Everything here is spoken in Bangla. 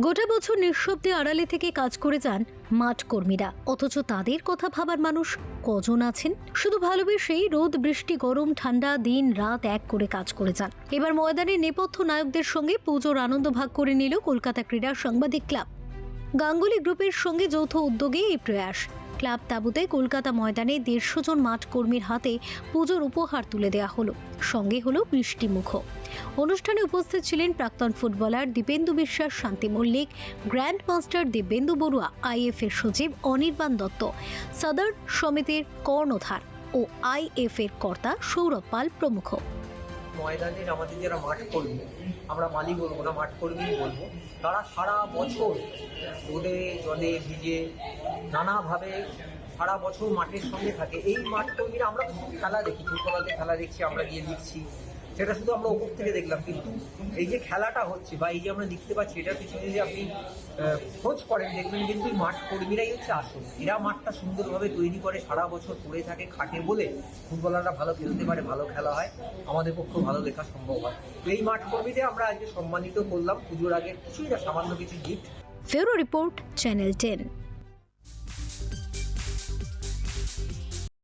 গোটা বছর নিঃশব্দে আড়ালে থেকে কাজ করে যান মাঠ কর্মীরা। অথচ তাদের কথা ভাবার মানুষ কজন আছেন? শুধু ভালোবেসেই রোদ, বৃষ্টি, গরম, ঠান্ডা দিন রাত এক করে কাজ করে যান। এবার ময়দানের নেপথ্য নায়কদের সঙ্গে পুজোর আনন্দ ভাগ করে নিল কলকাতা ক্রীড়া সাংবাদিক ক্লাব। গাঙ্গুলি গ্রুপের সঙ্গে যৌথ উদ্যোগে এই প্রয়াস। ক্লাব তাবুতে কলকাতা ময়দানে দেড়শো জন মাঠ কর্মীর হাতে পুজোর উপহার তুলে দেওয়া হলো। সঙ্গে হলো মিষ্টি মুখ অনুষ্ঠানে উপস্থিত ছিলেন প্রাক্তন footballer Dipendu Biswas, Shanti Mallick grand master Dibyendu Barua IF এর সচিব অনির্বাণ দত্ত সাদার সমিতির কর্ণধার ও আইএফ এর কর্তা সৌরভ পাল প্রমুখ। ময়দানের আমাদের যারা মাঠ কর্মী, আমরা মালি বলব না, মাঠ কর্মী বলব, তারা সারা বছর রোদে, জলে ভিজে নানাভাবে সারা বছর মাঠের সঙ্গে থাকে। এই মাঠ কর্মীরা আমরা খেলা দেখি, ফুটবলারদের খেলা দেখছি, আমরা গিয়ে লিখছি সেটা শুধু আমরা উপর থেকে দেখলাম, কিন্তু এই যে খেলাটা হচ্ছে বা এই যে আমরা দেখতে পাচ্ছি, এটার পিছনে যদি আপনি খোঁজ করেন, দেখবেন কিন্তু মাঠ কর্মীরাই হচ্ছে আসল। এরা মাঠটা সুন্দরভাবে তৈরি করে, সারা বছর পড়ে থাকে, খাটে বলে ফুটবলাররা ভালো খেলতে পারে, ভালো খেলা হয়, আমাদের পক্ষে ভালো লেখা সম্ভব হয়। তো এই মাঠ কর্মীদের আমরা আজকে সম্মানিত করলাম, পুজোর আগে কিছুই না, সামান্য কিছু গিফট ফেরো রিপোর্ট, চ্যানেল টেন।